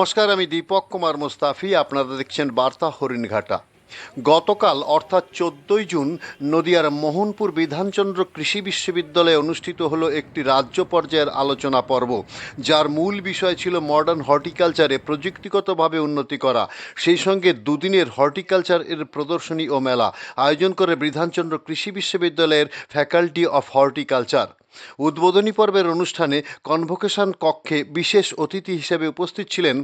নমস্কার, আমি দীপক কুমার মুস্তাফি, আপনারা দেখছেন বার্তা হরিণঘাটা। গতকাল, অর্থাৎ চোদ্দই জুন, নদিয়ার মোহনপুর বিধানচন্দ্র কৃষি বিশ্ববিদ্যালয়ে অনুষ্ঠিত হলো একটি রাজ্য পর্যায়ের আলোচনা পর্ব, যার মূল বিষয় ছিল মডার্ন হর্টিকালচারে প্রযুক্তিগতভাবে উন্নতি করা। সেই সঙ্গে দুদিনের হর্টিকালচার এর প্রদর্শনী ও মেলা, আয়োজন করে বিধানচন্দ্র কৃষি বিশ্ববিদ্যালয়ের ফ্যাকাল্টি অফ হর্টিকালচার উদ্বোধনী পর্বের অনুষ্ঠানে কনভোকেশন কক্ষে বিশেষ অতিথি হিসেবে উপস্থিত ছিলেন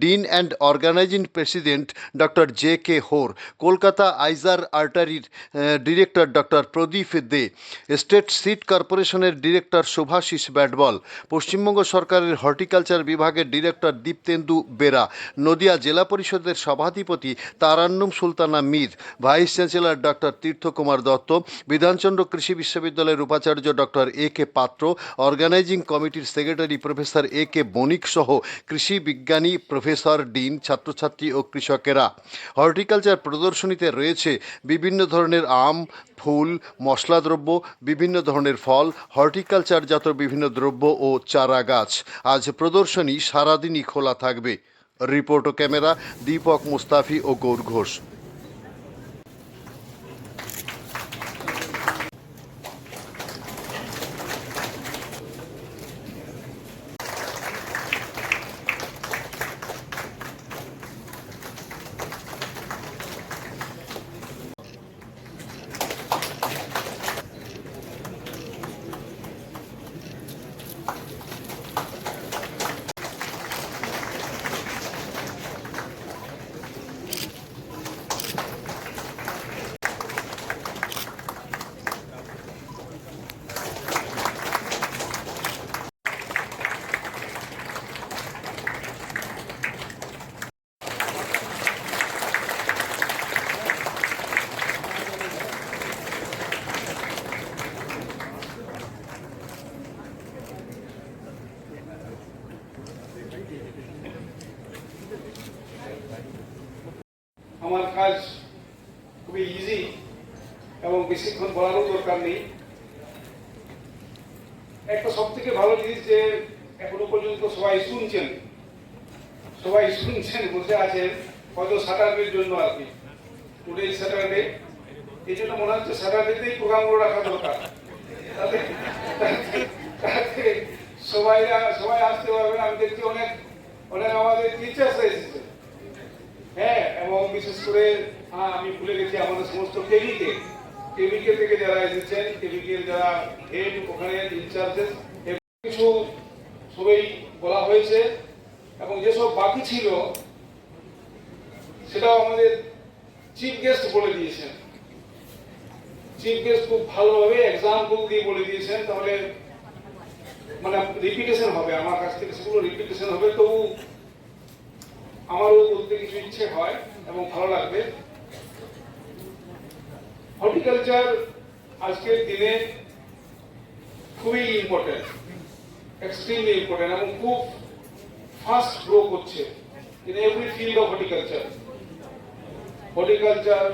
dean and organizing president doctor J K Hore Kolkata IISER আর্টারির director doctor Pradip De state seed কর্পোরেশনের ডিরেক্টর শুভাশিস ব্যাটবল, পশ্চিমবঙ্গ সরকারের হর্টিকালচার বিভাগের ডিরেক্টর দীপ্তেন্দু বেরা, নদিয়া জেলা পরিষদের সভাধিপতি Tarannum Sultana Mir vice chancellor doctor Tirthakumar Dutta, Bidhanchandra কৃষি বিশ্ববিদ্যালয়ের উপাচার্য ডক্টর এ কে পাত্র অর্গানাইজিং কমিটির সেক্রেটারি প্রফেসর এ কে বণিক সহ কৃষি বিজ্ঞানী প্রফেসর ডিন, ছাত্রছাত্রী ও কৃষকেরা। হর্টিকালচার প্রদর্শনীতে রয়েছে বিভিন্ন ধরনের আম, ফুল, মশলাদ্রব্য, বিভিন্ন ধরনের ফল হর্টিকালচারজাত বিভিন্ন দ্রব্য ও চারা গাছ। আজ প্রদর্শনী সারাদিনই খোলা থাকবে। রিপোর্ট ও ক্যামেরা দীপক মুস্তাফি ও গৌর ঘোষ। আমার কাজ খুবই ইজি এবং বেশিক্ষণ বলারও দরকার নেই। একটা সব থেকে ভালো জিনিস যে এখনও পর্যন্ত সবাই শুনছেন সবাই শুনছেন, বসে আছেন, হয়তো স্যাটারডের জন্য আর কি। টুডে স্যাটারডে এই জন্য মনে হচ্ছে স্যাটারডেতেই প্রোগ্রামগুলো রাখা দরকার। সবাইরা, সবাই আসতে পারবেন আমি দেখছি অনেক অনেক আমাদের টিচার্স এসেছে। বিশেষ করে আমি ভুলে গেছি আমাদের সমস্ত কেবিকে কেবিকে থেকে যারা এসেছেন কেবিকে যারা হেড ওখানে ইনচার্জেস কিছু সবাই বলা হয়েছে। এবং যেসব বাকি ছিল, সেটাও আমাদের চিফ গেস্ট বলে দিয়েছেন। চিফ গেস্ট খুব ভালোভাবে এক্সাম্পল দিয়ে বলে দিয়েছেন, তাহলে মানে রিপিটেশন হবে, আমার কাছ থেকে সেগুলো রিপিটেশন হবে। তবু আমারও বলতে কিছু ইচ্ছে হয়। এবং ভালো লাগবে। হর্টিকালচার আজকের দিনে খুবই ইম্পর্টেন্ট এক্সট্রিমলি ইম্পর্টেন্ট এবং খুব ফাস্ট গ্রো করছে in every field of horticulture horticulture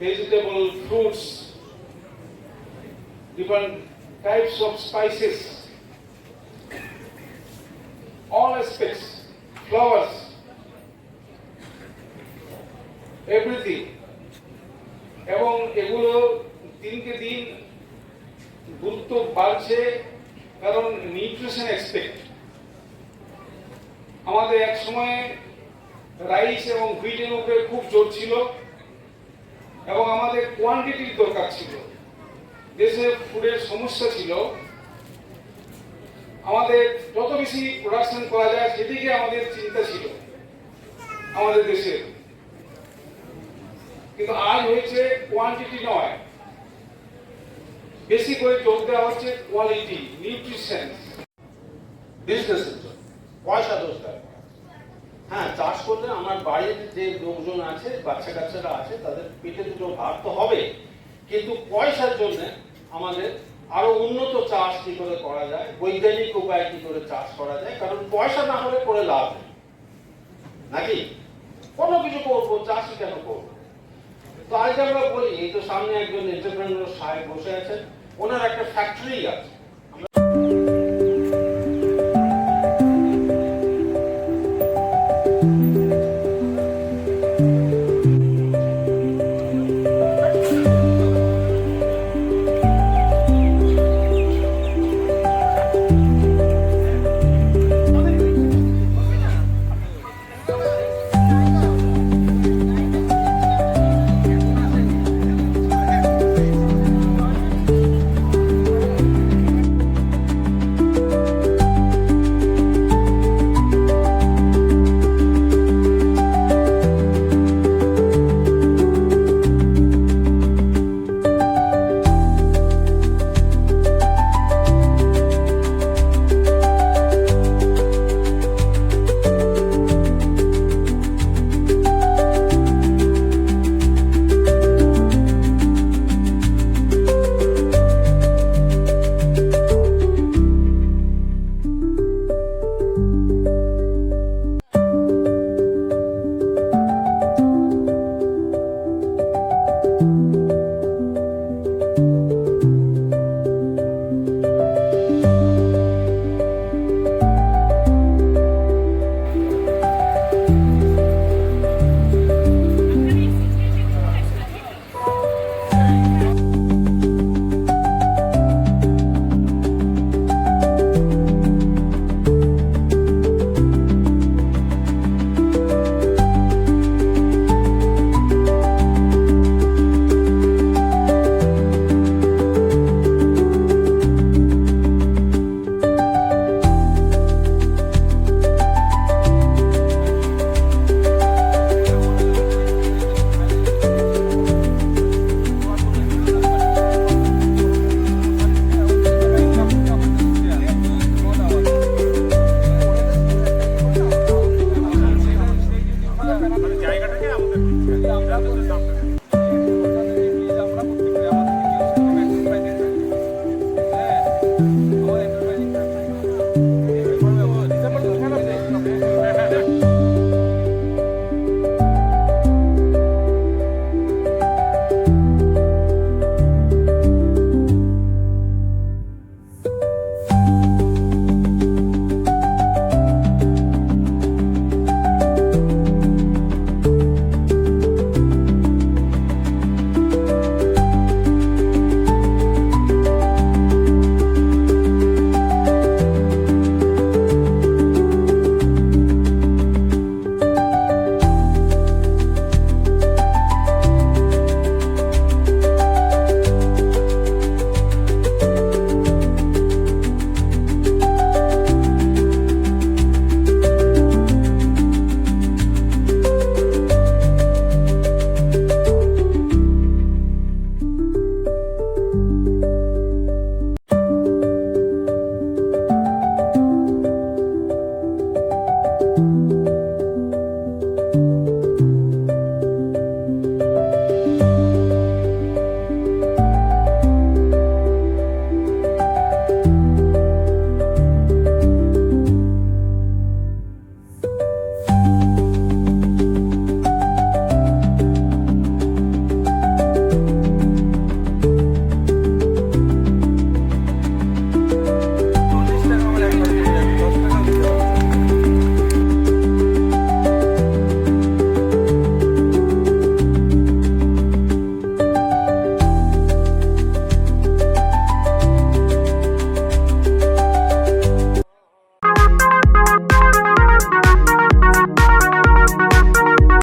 vegetable fruits different types of spices, all aspects, flowers, everything এবং এগুলো দিনকে দিন গুরুত্ব বাড়ছে কারণ নিউট্রিশন এক্সপেক্ট আমাদের এক সময় রাইস এবং হুইটের উপরে খুব জোর ছিল এবং আমাদের কোয়ান্টিটির দরকার ছিল। দেশে ফুডের সমস্যা ছিল। আমাদের যত বেশি প্রোডাকশন করা যায় সেদিকে আমাদের চিন্তা ছিল। আমাদের দেশের কিন্তু আজ হয়েছে কোয়ান্টিটি নয়। বেশি করে জোর দেওয়া হচ্ছে কোয়ালিটি নিউট্রিশন বিজনেসের জন্য। পয়সা করা। হ্যাঁ চাষ করলে আমার বাড়ির যে লোকজন আছে বাচ্চা কাচ্চারা আছে তাদের পেটে দুটো ভাত তো হবে। কিন্তু পয়সার জন্য আমাদের আরও উন্নত চাষ কি করে করা যায় বৈজ্ঞানিক উপায়ে কি করে চাষ করা যায় কারণ পয়সা না হলে করে লাভ নেই। নাকি? কোনো কিছু করব চাষই কেন করব? তো আজ আমরা বলি, এই তো সামনে একজন এন্টারপ্রেনার সাহেব বসে আছেন, ওনার একটা ফ্যাক্টরি আছে। Gracias.